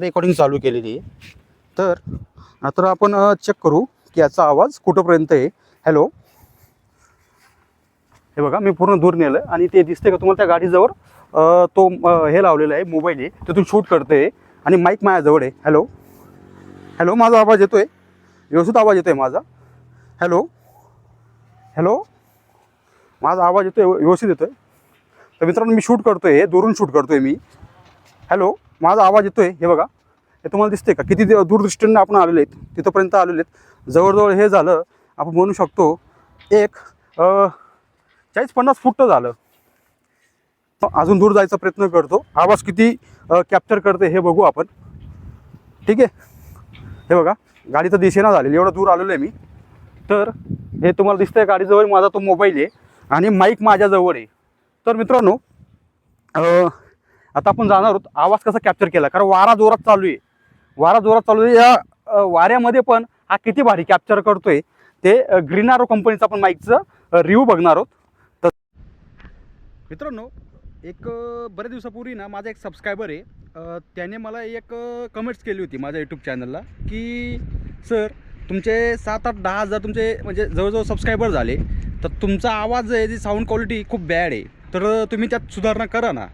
Recording चालू केलेली आहे. तर आपण चेक करू की याचा आवाज कुठंपर्यंत आहे. हॅलो हे बघा मी पूर्ण दूर नेलं आणि ते दिसते का तुम्हाला त्या गाडीजवळ? तो हे लावलेला आहे मोबाईल आहे. तिथून शूट करते आणि माईक माझ्याजवळ आहे. हॅलो हॅलो माझा आवाज येतो आहे व्यवस्थित आवाज येतो आहे माझा? हॅलो हॅलो माझा आवाज येतो आहे व्यवस्थित येतो आहे तर मित्रांनो मी शूट करतो आहे दुरून शूट करतो आहे मी. हॅलो माझा आवाज येतोय हे बघा. हे तुम्हाला दिसते का? किती दि- दूरदृष्टीने आपण आलेले आहेत तिथंपर्यंत आलेले आहेत. जवळजवळ हे झालं आपण म्हणू शकतो एक चाळीस पन्नास फूट झालं. अजून दूर जायचा प्रयत्न करतो. आवाज किती कॅप्चर करते हे बघू आपण. ठीक आहे? हे बघा गाडी तर दिशेना झालेली एवढं दूर आलेलो आहे मी. तर हे तुम्हाला दिसतंय गाडीजवळ माझा तो मोबाईल आहे आणि माईक माझ्याजवळ आहे. तर मित्रांनो आता आपण जाणार आहोत. आवाज कसा कॅप्चर केला? कारण वारा जोरात चालू आहे. वारा जोरात चालू आहे. या वाऱ्यामध्ये पण हा किती भारी कॅप्चर करतोय. ते ग्रीनारो कंपनीचं आपण माईकचं रिव्ह्यू बघणार आहोत. तर मित्रांनो एक बऱ्याच दिवसापूर्वी ना माझा एक सबस्क्रायबर आहे. त्याने मला एक कमेंट्स केली होती माझ्या यूट्यूब चॅनलला की सर तुमचे सात आठ दहा हजार तुमचे म्हणजे जवळजवळ सबस्क्रायबर झाले. तर तुमचा आवाज आहे जी साऊंड क्वालिटी खूप बॅड आहे. तर तुम्ही त्यात सुधारणा करा ना.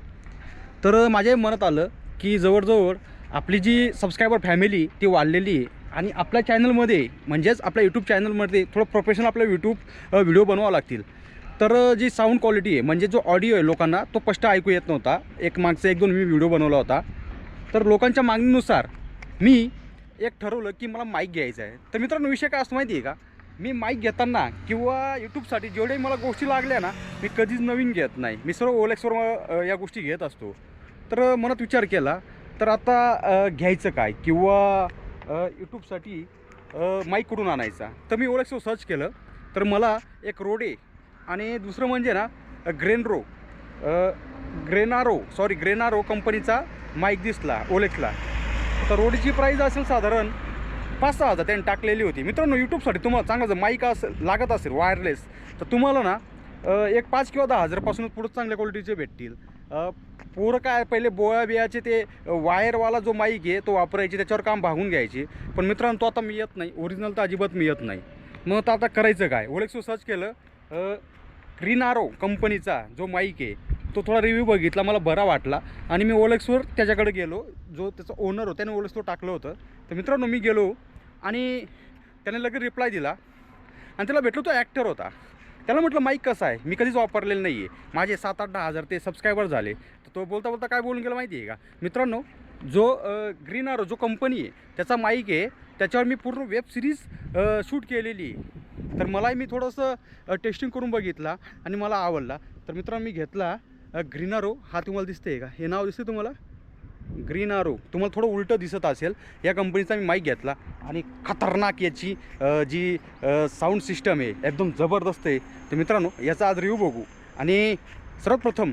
तर माझ्या मनात आलं की जवळजवळ आपली जी सबस्क्रायबर फॅमिली ती वाढलेली आहे. आणि आपल्या चॅनलमध्ये म्हणजेच आपल्या यूट्यूब चॅनलमध्ये थोडं प्रोफेशनल आपल्या यूट्यूब व्हिडिओ बनवावं लागतील. तर जी साऊंड क्वालिटी आहे म्हणजे जो ऑडिओ आहे लोकांना तो स्पष्ट ऐकू येत नव्हता. एक मागचा एक दोन मी व्हिडिओ बनवला होता. तर लोकांच्या मागणीनुसार मी एक ठरवलं की मला माईक घ्यायचं आहे. तर मित्रांनो विषय काय असतो माहिती आहे का? मी माईक घेताना किंवा यूट्यूबसाठी जेवढे मला गोष्टी लागल्या ना मी कधीच नवीन घेत नाही. मी सर्व ओलेक्सवर या गोष्टी घेत असतो. तर मनात विचार केला तर आता घ्यायचं काय किंवा यूट्यूबसाठी माईक कुठून आणायचा. तर मी ओलेक्सवर सर्च केलं तर मला एक रोडे आणि दुसरं म्हणजे ना ग्रेनरो ग्रेनारो सॉरी ग्रेनारो कंपनीचा माईक दिसला ओलेक्सला तर रोडची प्राईज असेल साधारण पाच सहा हजार त्यांनी टाकलेली होती. मित्रांनो यूट्यूबसाठी तुम्हाला चांगलं जर माईक असेल लागत असेल वायरलेस तर तुम्हाला ना एक पाच किंवा दहा हजारपासूनच पुढं चांगल्या क्वालिटीचे भेटतील. पोरं काय पहिले बोया बियाचे ते वायरवाला जो माईक आहे तो वापरायची त्याच्यावर काम भागून घ्यायची. पण मित्रांनो तो आता मी येत नाही. ओरिजिनल तर अजिबात मी येत नाही. मग तर आता करायचं काय? ओलेक्सो सर्च केलं ग्रीनारो कंपनीचा जो माईक आहे तो थोडा रिव्ह्यू बघितला मला बरा वाटला. आणि मी ओलेक्सवर त्याच्याकडे गेलो जो त्याचा ओनर होता त्याने ओलेक्सवर टाकलं होतं. तर मित्रांनो मी गेलो आणि त्याने लगेच रिप्लाय दिला. आणि त्याला भेटलो तो ॲक्टर होता. त्याला म्हटलं माईक कसं आहे? मी कधीच वापरलेलं नाही आहे माझे सात आठ दहा हजार ते सबस्क्रायबर झाले. तर तो बोलता बोलता काय बोलून गेला माहिती आहे का? मित्रांनो जो ग्रीन आरो जो कंपनी आहे त्याचा माईक आहे. त्याच्यावर मी पूर्ण वेब सिरीज शूट केलेली आहे. तर मलाही मी थोडंसं टेस्टिंग करून बघितला आणि मला आवडला. तर मित्रांनो मी घेतला ग्रीन आरो हा तुम्हाला दिसते का? हे नाव दिसते तुम्हाला? Green arrow. तुम्हाला थोडं उलटं दिसत असेल या कंपनीचा मी माईक घेतला. आणि खतरनाक याची जी साऊंड सिस्टम आहे एकदम जबरदस्त आहे. तर मित्रांनो याचा आज रिव्ह्यू बघू. आणि सर्वप्रथम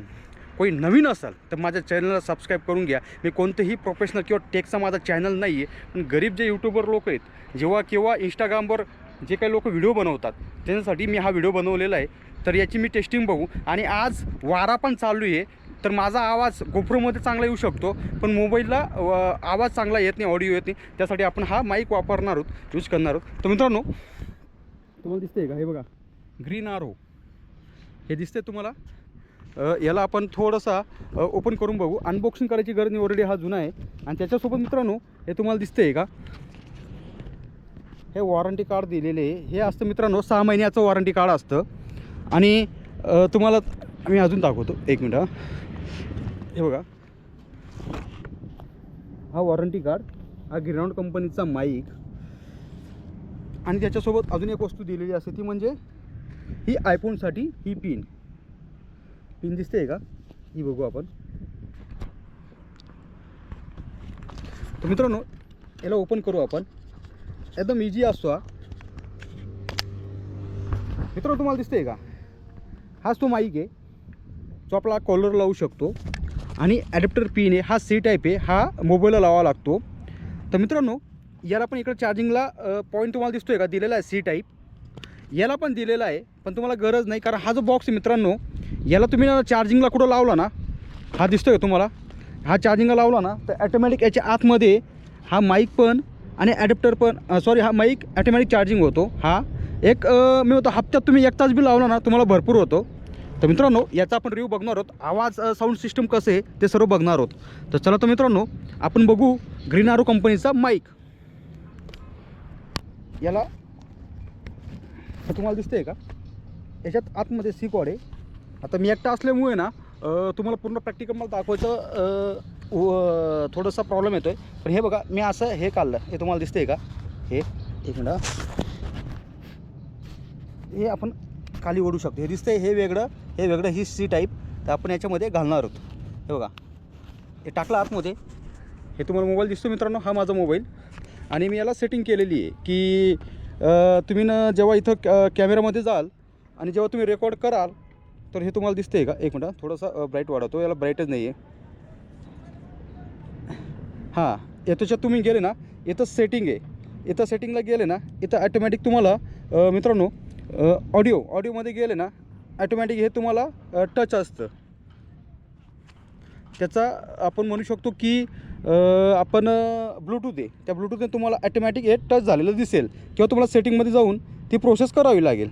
कोई कोणी नवीन असाल तर माझ्या चॅनलला सबस्क्राईब करून घ्या. मी कोणतंही प्रोफेशनल किंवा टेकचा माझा चॅनल नाही आहे पण गरीब जे यूट्यूबर लोक आहेत जेव्हा किंवा इंस्टाग्रामवर जे काही लोक व्हिडिओ बनवतात त्यांच्यासाठी मी हा व्हिडिओ बनवलेला आहे. तर याची मी टेस्टिंग बघू. आणि आज वारा पण चालू आहे. तर माझा आवाज गोप्रोमध्ये चांगला येऊ शकतो पण मोबाईलला आवाज चांगला येत नाही ऑडिओ येत नाही त्यासाठी आपण हा माईक वापरणार आहोत यूज करणार आहोत. तर मित्रांनो तुम्हाला दिसतंय का? हे बघा ग्रीन आरो हे दिसतंय तुम्हाला? याला आपण थोडासा ओपन करून बघू. अनबॉक्सिंग करायची गरज नाही ऑलरेडी हा जुना आहे. आणि त्याच्यासोबत मित्रांनो हे तुम्हाला दिसतंय का? हे वॉरंटी कार्ड दिलेले आहे. हे असतं मित्रांनो सहा महिन्याचं वॉरंटी कार्ड असतं. आणि तुम्हाला मी अजून दाखवतो. एक मिनटं हे बघा. हा वॉरंटी कार्ड हा गिरनाउंड कंपनीचा माईक आणि त्याच्यासोबत अजून एक वस्तू दिलेली असते ती म्हणजे ही आयफोनसाठी ही पिन पिन दिसते का? ही बघू आपण. तर मित्रांनो याला ओपन करू आपण. एकदम इझी असतो हा. मित्रांनो तुम्हाला दिसतंय का? हाच तो माईक आहे जो आपला कॉलर लावू शकतो. आणि ॲडॅप्टर पिन आहे हा सी टाईप आहे हा मोबाईलला लावावा लागतो. तर मित्रांनो याला पण इकडं चार्जिंगला पॉईंट तुम्हाला दिसतोय का? दिलेला आहे सी टाईप याला पण दिलेला आहे पण तुम्हाला गरज नाही कारण हा जो बॉक्स आहे मित्रांनो याला तुम्ही चार्जिंगला कुठं लावला ना हा दिसतोय आहे तुम्हाला? हा चार्जिंगला लावला ना तर ॲटोमॅटिक याच्या आतमध्ये हा माईक पण आणि ॲडॅप्टर पण सॉरी हा माईक ॲटोमॅटिक चार्जिंग होतो. हा एक मी होतो हप्त्यात तुम्ही एक तास बी लावला ना तुम्हाला भरपूर होतो. तर मित्रांनो याचा आपण रिव्ह्यू बघणार आहोत. आवाज साऊंड सिस्टम कसं आहे ते सर्व बघणार आहोत. तर चला तर मित्रांनो आपण बघू ग्रीन आरो कंपनीचा माईक याला तुम्हाला दिसतंय का? याच्यात आतमध्ये सिकॉड आहे. आता मी एकटा असल्यामुळे ना तुम्हाला पूर्ण प्रॅक्टिकल मला दाखवायचं थोडासा प्रॉब्लेम येतो आहे पण हे बघा मी असं हे काढलं. हे तुम्हाला दिसतंय का? हे एक मिनिट हे आपण खाली ओढू शकतो. हे दिसतंय हे वेगळं हे वेगळं ही सी टाईप तर आपण याच्यामध्ये घालणार आहोत हे बघा. हे टाकलं आतमध्ये. हे तुम्हाला मोबाईल दिसतो मित्रांनो हा माझा मोबाईल. आणि मी याला सेटिंग केलेली आहे की तुम्ही ना जेव्हा इथं कॅ कॅमेरामध्ये जाल आणि जेव्हा तुम्ही रेकॉर्ड कराल तर हे तुम्हाला दिसते का? एक मिनटं थोडासा ब्राईट वाढवतो. याला ब्राईटच नाही आहे हां याच्यात तुम्ही गेले ना इथं सेटिंग आहे. इथं सेटिंगला गेले ना इथं ॲटोमॅटिक तुम्हाला मित्रांनो ऑडिओ ऑडिओमध्ये गेले ना ॲटोमॅटिक हे तुम्हाला टच असतं. त्याचा आपण म्हणू शकतो की आपण ब्लूटूथ आहे. त्या ब्लूटूथने तुम्हाला ॲटोमॅटिक हे टच झालेलं दिसेल. किंवा तुम्हाला सेटिंगमध्ये जाऊन ती प्रोसेस करावी लागेल.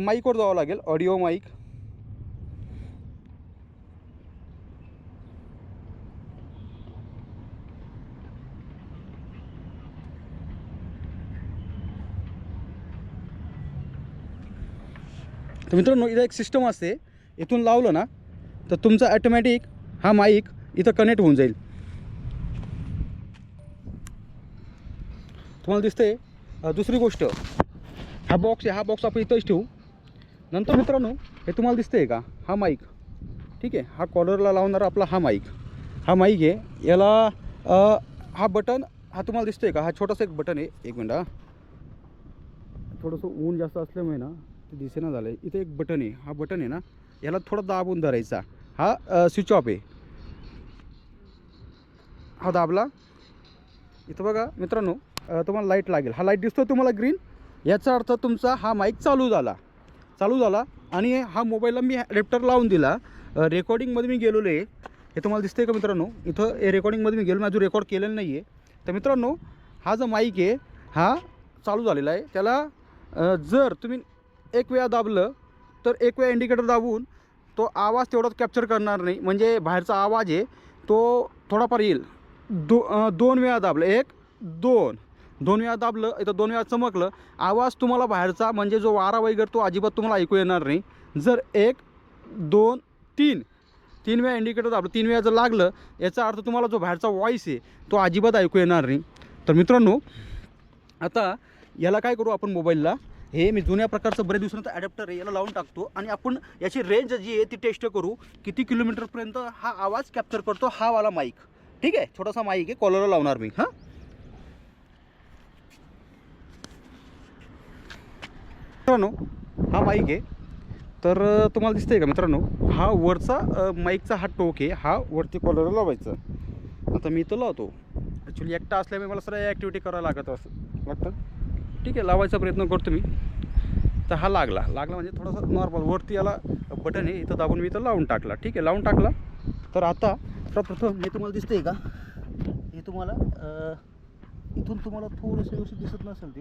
माईकवर जावं लागेल. ऑडिओ माईक तर मित्रांनो इथं एक सिस्टम असते. इथून लावलं ना तर तुमचा ॲटोमॅटिक हा माईक इथं कनेक्ट होऊन जाईल. तुम्हाला दिसते दुसरी गोष्ट. हा बॉक्स आहे हा बॉक्स आपण इथंच ठेवू. नंतर मित्रांनो हे तुम्हाला दिसतंय का? हा माईक ठीक आहे हा कॉलरला लावणारा आपला हा माईक हा माईक आहे. याला हा बटन हा तुम्हाला दिसतोय का? हा छोटासा एक बटन आहे. एक मिनटं थोडंसं ऊन जास्त असल्यामुळे ना ते दिसेना झालं आहे इथे एक बटन आहे. हा बटन आहे ना याला थोडा दाबून धरायचा. हा स्विच ऑफ आहे. हा दाबला. इथं बघा मित्रांनो तुम्हाला लाइट लागेल. हा लाइट दिसतो तुम्हाला ग्रीन याचा अर्थ तुमचा हा माईक चालू झाला. चालू झाला आणि हा मोबाईलला मी लेप्टर लावून दिला. रेकॉर्डिंगमध्ये मी गेलेलो आहे. हे तुम्हाला दिसतंय का मित्रांनो? इथं हे रेकॉर्डिंगमध्ये मी गेलो मी अजून रेकॉर्ड केलेलं नाही आहे तर मित्रांनो हा जो माईक आहे हा चालू झालेला आहे. त्याला जर तुम्ही एक वेळा दाबलं तर एक वेळा इंडिकेटर दाबून तो आवाज तेवढाच कॅप्चर करणार नाही. म्हणजे बाहेरचा आवाज आहे तो थोडाफार येईल. दो दोन वेळा दाबलं. एक दोन. दोन वेळा दाबलं इथं दोन वेळा चमकलं. आवाज तुम्हाला बाहेरचा म्हणजे जो वारा वगैरे तो अजिबात तुम्हाला ऐकू येणार नाही. जर एक दोन तीन. तीन वेळा इंडिकेटर दाबलं तीन वेळा जर लागलं याचा अर्थ तुम्हाला जो बाहेरचा वॉईस आहे तो अजिबात ऐकू येणार नाही. तर मित्रांनो आता याला काय करू आपण मोबाईलला हे मी जुन्या प्रकारचं बऱ्याच दिवसानंतर ॲडॅप्टर आहे याला लावून टाकतो आणि आपण याची रेंज जी आहे ती टेस्ट करू. किती किलोमीटरपर्यंत हा आवाज कॅप्चर करतो हा वाला माईक ठीक आहे? छोटासा माईक आहे कॉलरला लावणार मी. हां? मित्रांनो हा माईक आहे. तर तुम्हाला दिसतंय का मित्रांनो? हा वरचा माईकचा हा टोक आहे. हा वरती कॉलरला लावायचा. आता मी तो लावतो. ॲक्च्युली एकटा असल्यामुळे मला सगळ्या ॲक्टिव्हिटी करावं लागत असं वाटतं ठीक आहे लावायचा प्रयत्न करतो मी. तर हा लागला. लागला म्हणजे थोडासा नॉर्मल वरती याला बटन आहे इथं दाबून मी इथं लावून टाकला. ठीक आहे लावून टाकला. तर आता सर्वप्रथम हे तुम्हाला दिसतंय का? हे तुम्हाला इथून तुम्हाला थोडंसं व्यवस्थित दिसत नसेल ते.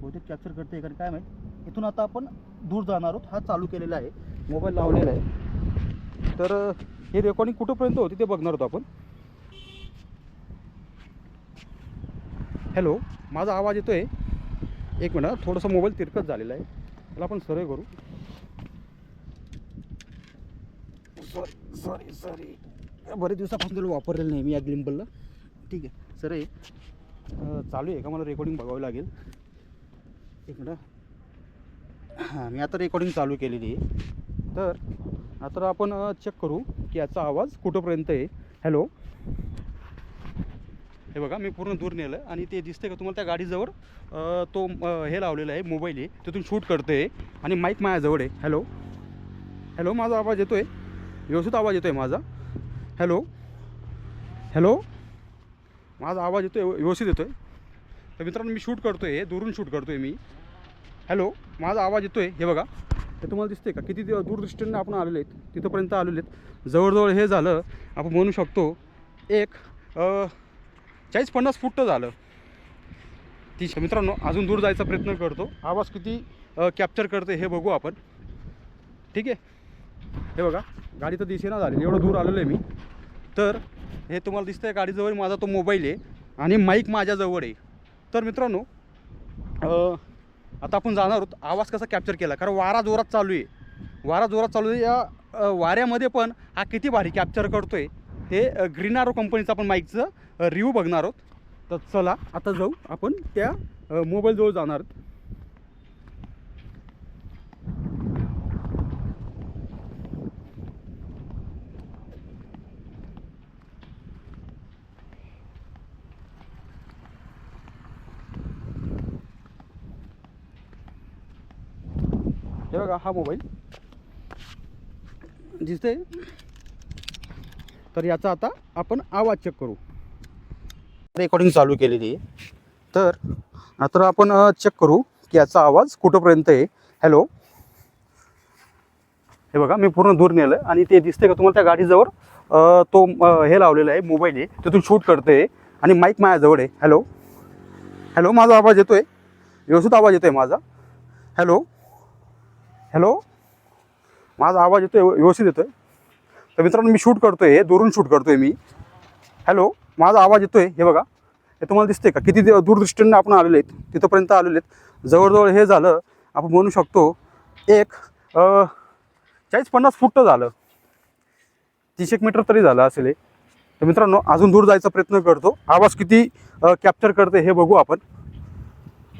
बहुतेक कॅप्चर करते कारण काय माहीत? इथून आता आपण दूर जाणार आहोत. हा चालू केलेला आहे. मोबाईल लावलेला आहे. तर हे रेकॉर्डिंग कुठंपर्यंत होती ते बघणार होतो आपण. हॅलो माझा आवाज येतो आहे एक मिनट थोडंसं मोबाईल तिरकत झालेला आहे. त्याला आपण सरळ करू. सॉरी सॉरी सॉरी बरेच दिवसापासून त्याला वापरलेलं नाही मी या ग्लिम्बलला ठीक आहे. सर आहे चालू आहे का? मला रेकॉर्डिंग बघावं लागेल. एक मिनटं हां. मी आता रेकॉर्डिंग चालू केलेली आहे. तर आता आपण चेक करू की याचा आवाज कुठंपर्यंत आहे. हॅलो हे बघा मी पूर्ण दूर नेलं आणि ते दिसतंय का तुम्हाला त्या गाडीजवळ? तो हे लावलेलं आहे मोबाईल आहे. तिथून शूट करते आहे आणि माईक माझ्याजवळ आहे. हॅलो? हॅलो माझा आवाज येतो आहे व्यवस्थित आवाज येतो आहे माझा? हॅलो? हॅलो? माझा आवाज येतो आहे व्यवस्थित येतो आहे तर मित्रांनो मी शूट करतो आहे दुरून शूट करतो आहे मी. हॅलो? माझा आवाज येतो आहे हे बघा. हे तुम्हाला दिसते का? किती दूरदृष्टीने आपण आलेले आहेत तिथंपर्यंत आलेले आहेत. जवळजवळ हे झालं आपण म्हणू शकतो एक चाळीस पन्नास फूट झालं. तीस मित्रांनो अजून दूर जायचा प्रयत्न करतो. आवाज किती? कॅप्चर करते हे बघू आपण. ठीक आहे? हे बघा गाडी तर दिसेना झाली एवढं दूर आलेलो आहे मी. तर हे तुम्हाला दिसतंय गाडीजवळ माझा तो मोबाईल आहे आणि माईक माझ्याजवळ आहे. तर मित्रांनो आता आपण जाणार आहोत. आवाज कसा कॅप्चर केला? कारण वारा जोरात चालू आहे. वारा जोरात चालू आहे. या वाऱ्यामध्ये पण हा किती भारी कॅप्चर करतो आहे ते ग्रीनारो कंपनीचं आपण माईकचं रिव्ह्यू बघणार आहोत. तर चला आता जाऊ. आपण त्या मोबाईलजवळ जाणार आहोत. हे बघा हा मोबाईल दिसतंय? तर याचा आता आपण आवाज चेक करू. रेकॉर्डिंग चालू केलेली आहे. तर आता आपण चेक करू की याचा आवाज कुठंपर्यंत आहे. हॅलो हे बघा मी पूर्ण दूर नेलं आणि ते दिसते का तुम्हाला त्या गाडीजवळ? तो हे लावलेला आहे मोबाईल आहे. तिथून शूट करते आणि माईक माझ्याजवळ आहे. हॅलो हॅलो माझा आवाज येतो आहे व्यवस्थित आवाज येतो आहे माझा? हॅलो हॅलो माझा आवाज येतो आहे व्यवस्थित येतो आहे तर मित्रांनो मी शूट करतो आहे दुरून शूट करतो आहे मी. हॅलो माझा आवाज येतो आहे हे बघा. हे तुम्हाला दिसते का? किती दूरदृष्टीने आपण आलेले आहेत तिथंपर्यंत आलेले आहेत. जवळजवळ हे झालं आपण म्हणू शकतो एक चाळीस पन्नास फूट झालं. तीस एक मीटर तरी झालं असेल तर मित्रांनो अजून दूर जायचा प्रयत्न करतो. आवाज किती कॅप्चर करते हे बघू आपण.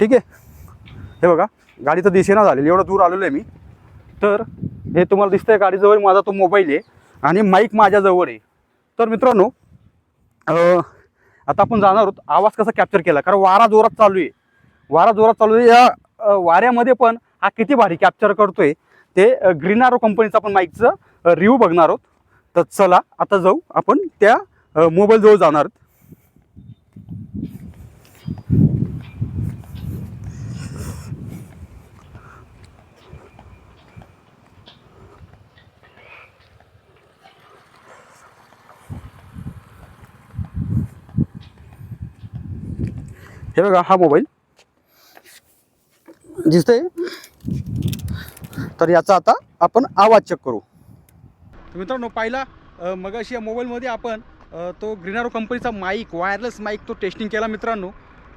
ठीक आहे? हे बघा गाडी तर दिसेना झालेली एवढं दूर आलेलो आहे मी. तर हे तुम्हाला दिसतंय गाडीजवळ माझा तो मोबाईल आहे. आणि माईक माझ्याजवळ आहे. तर मित्रांनो आता आपण जाणार आहोत. आवाज कसा कॅप्चर केला? कारण वारा जोरात चालू आहे. वारा जोरात चालू आहे. या वाऱ्यामध्ये पण हा किती भारी कॅप्चर करतोय. ते ग्रीनारो कंपनीचं आपण माईकचं रिव्ह्यू बघणार आहोत. तर चला आता जाऊ आपण त्या मोबाईलजवळ जाणार आहोत. हे बघा हा मोबाईल. दिसतंय? तर याचा आता आपण आवाज चेक करू. तर मित्रांनो पाहिला मगाशी या मोबाईलमध्ये आपण तो ग्रीनारो कंपनीचा माईक वायरलेस माईक तो टेस्टिंग केला मित्रांनो.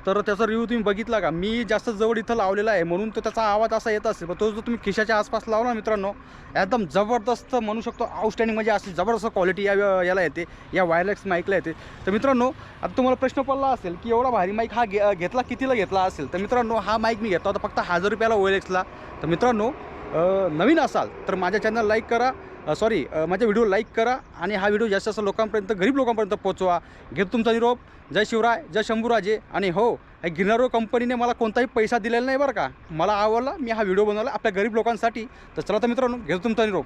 तर त्याचा रिव्ह्यू तुम्ही बघितला का? मी जास्त जवळ इथं लावलेला आहे म्हणून तो त्याचा आवाज असा येत असेल. पण तो जर तुम्ही खिशाच्या आसपास लावला मित्रांनो एकदम जबरदस्त म्हणू शकतो आउटस्टँडिंग म्हणजे अशी जबरदस्त क्वालिटी या याला येते या वायरलेस माईकला येते. तर मित्रांनो आता तुम्हाला प्रश्न पडला असेल की एवढा भारी माईक हा घे घेतला कितीला घेतला असेल? तर मित्रांनो हा माईक मी घेतला होता फक्त हजार रुपयाला ओएलएक्सला तर मित्रांनो नवीन असाल तर माझ्या चॅनल लाईक करा. सॉरी माझ्या व्हिडिओ लाईक करा आणि हा व्हिडिओ जास्त जास्त लोकांपर्यंत गरीब लोकांपर्यंत पोहोचवा. घेतो तुमचा निरोप. जय शिवराय जय शंभूराजे. आणि हो गिरनारो कंपनीने मला कोणताही पैसा दिलेला नाही बरं का. मला आवडला मी हा व्हिडिओ बनवला आपल्या गरीब लोकांसाठी. तर चला तर मित्रांनो घेतो तुमचा निरोप.